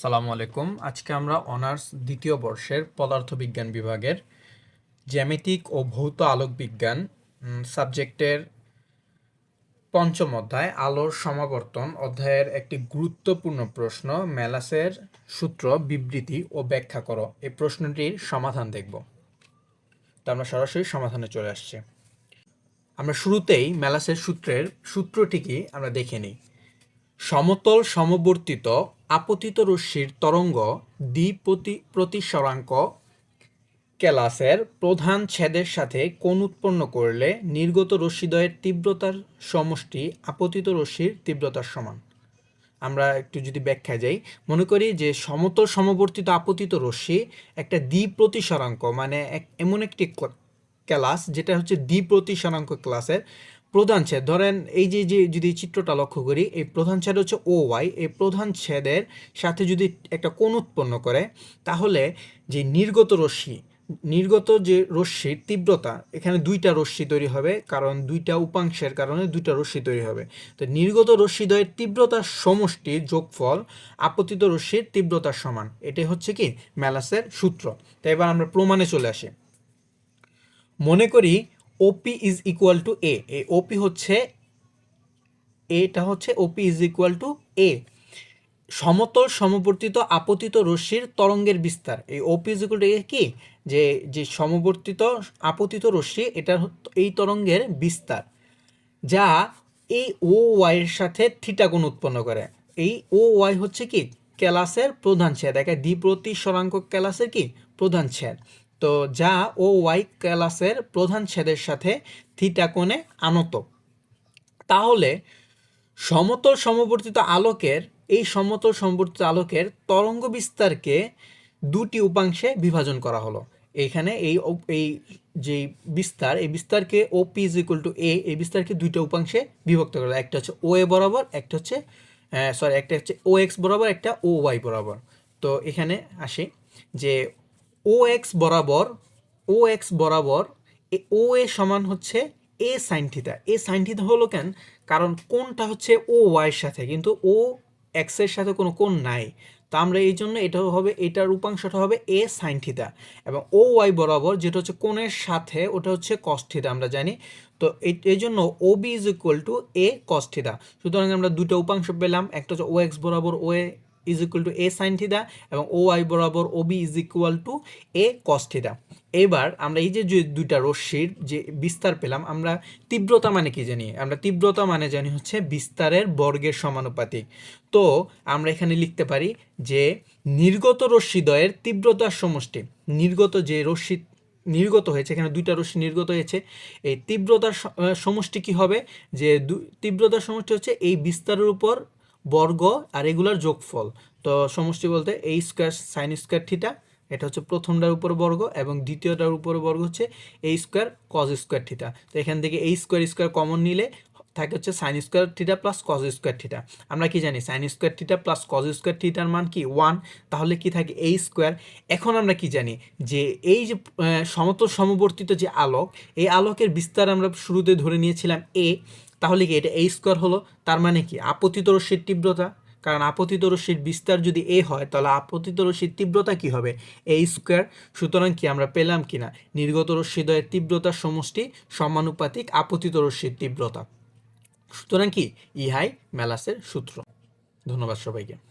সালামু আলাইকুম। আজকে আমরা অনার্স দ্বিতীয় বর্ষের পদার্থবিজ্ঞান বিভাগের জ্যামিতিক ও ভৌত আলোক বিজ্ঞান সাবজেক্টের পঞ্চম অধ্যায়, আলোর সমাবর্তন অধ্যায়ের একটি গুরুত্বপূর্ণ প্রশ্ন মেলাসের সূত্র, বিবৃতি ও ব্যাখ্যা করো। এই প্রশ্নটির সমাধান দেখব। তো আমরা সরাসরি সমাধানে চলে আসছি। আমরা শুরুতেই মেলাসের সূত্রের সূত্রটিকে আমরা দেখে নিই। সমতল সমবর্তিত আপতিত রশ্মির তরঙ্গ দ্বিপ্রতি প্রতিসরাঙ্ক ক্যালাসের প্রধান ছেদের সাথে কোণ উৎপন্ন করলে নির্গত রশ্মিদ্বয়ের তীব্রতার সমষ্টি আপতিত রশ্মির তীব্রতার সমান। আমরা একটু যদি ব্যাখ্যা যাই, মনে করি যে সমতল সমবর্তিত আপতিত রশ্মি একটা দ্বিপ্রতিসরাঙ্ক মানে এক এমন একটি ক্লাস যেটা হচ্ছে দ্বিপ্রতিসরাঙ্ক ক্লাসের প্রধান ছেদ, ধরেন এই যে যে যদি চিত্রটা লক্ষ্য করি, এই প্রধান ছেদ হচ্ছে ও ওয়াই এই প্রধান ছেদের সাথে যদি একটা কোণ উৎপন্ন করে, তাহলে যে নির্গত রশ্মি, নির্গত যে রশ্মির তীব্রতা, এখানে দুইটা রশ্মি তৈরি হবে, কারণ দুইটা উপাংশের কারণে দুইটা রশ্মি তৈরি হবে। তো নির্গত রশ্মিদ্বয়ের তীব্রতার সমষ্টির যোগফল আপতিত রশ্মির তীব্রতার সমান। এটাই হচ্ছে কি? ম্যালাসের সূত্র। তাই এবার আমরা প্রমাণে চলে আসি। মনে করি OP is equal to A OP হচ্ছে এটা হচ্ছে OP is equal to A সমতল সমবর্তিত আপতিত রশ্মির তরঙ্গের বিস্তার। এই OP is equal to A কি? যে যে সমবর্তিত আপতিত রশ্মি, এটার এই তরঙ্গের বিস্তার, যা এই ও ওয়াইয়ের সাথে থিটা কোণ উৎপন্ন করে। এই ও ওয়াই হচ্ছে কি? ক্যালাসের প্রধান ছেদ। একে দ্বিপ্রতি সরাঙ্ক ক্যালাসের কি? প্রধান ছেদ। তো যা ও ওয়াই ক্যালাসের প্রধান ছেদের সাথে থিটা কোণে আনত। তাহলে সমতল সমবর্তিত আলোকের, এই সমতল সমবর্তিত আলোকের তরঙ্গ বিস্তারকে দুটি উপাংশে বিভাজন করা হলো। এখানে এই এই যে বিস্তার, এই বিস্তারকে O P is equal to A এই বিস্তারকে দুইটা উপাংশে বিভক্ত করা একটা হচ্ছে ও এ বরাবর, একটা হচ্ছে সরি একটা হচ্ছে ও এক্স বরাবর, একটা ও ওয়াই বরাবর। তো এখানে আসি যে ও এক্স বরাবর ও এক্স বরাবর ও এ সমান হচ্ছে এ সাইন থিতা এ সাইন থিতা হলো কেন? কারণ কোনটা হচ্ছে ও ওয়াইয়ের সাথে, কিন্তু ও এক্সের সাথে কোনো কোন নাই। তো আমরা এই জন্য এটা হবে, এটার উপাংশটা হবে এ সাইন থিতা এবং ও ওয়াই বরাবর, যেটা হচ্ছে কোণের সাথে, ওটা হচ্ছে কস্থিতা আমরা জানি। তো এই জন্য O B is equal to A cos theta সুতরাং আমরা দুটো উপাংশ পেলাম, একটা হচ্ছে ও এক্স বরাবর O A is equal to A sine theta এবং ও আই বরাবর O B is equal to A cos theta এবার আমরা এই যে দুইটা রশ্মির যে বিস্তার পেলাম, আমরা তীব্রতা মানে কি জানি? আমরা তীব্রতা মানে জানি হচ্ছে বিস্তারের বর্গের সমানুপাতিক। তো আমরা এখানে লিখতে পারি যে নির্গত রশ্মিদ্বয়ের তীব্রতার সমষ্টি, নির্গত যে রশ্মি নির্গত হয়েছে, এখানে দুইটা রশ্মি নির্গত হয়েছে, এই তীব্রতার সমষ্টি কি হবে? যে তীব্রতার সমষ্টি হচ্ছে এই বিস্তারের উপর বর্গ আর এগুলার যোগফল। তো সমষ্টি বলতে এই স্কোয়ার সাইন স্কোয়ার থিটা এটা হচ্ছে প্রথমটার উপর বর্গ এবং দ্বিতীয়টার উপর বর্গ হচ্ছে এই স্কোয়ার কজ স্কোয়ার থিটা তো এখান থেকে এই স্কোয়ার স্কোয়ার কমন নিলে থাকে হচ্ছে sine square theta plus cos square theta আমরা কি জানি? Sine square theta plus cos square থিটার মান কি? ওয়ান তাহলে কি থাকে? এই স্কোয়ার এখন আমরা কি জানি? যে এই যে সমতল সমবর্তিত যে আলোক, এই আলোকের বিস্তার আমরা শুরুতে ধরে নিয়েছিলাম এ তাহলে কি এটা এই স্কোয়ার হলো? তার মানে কি? আপতিত রশ্মির তীব্রতা? কারণ আপতিত রশ্মির বিস্তার যদি এ হয়, তাহলে আপতিত রশ্মির তীব্রতা কি হবে? এ স্কোয়ার সুতরাং কি আমরা পেলাম কি না নির্গত রশ্মিদ্বয়ের তীব্রতার সমষ্টি সমানুপাতিক আপতিত রশ্মির তীব্রতা। সুতরাং কি? ইহাই মেলাসের সূত্র। ধন্যবাদ সবাইকে।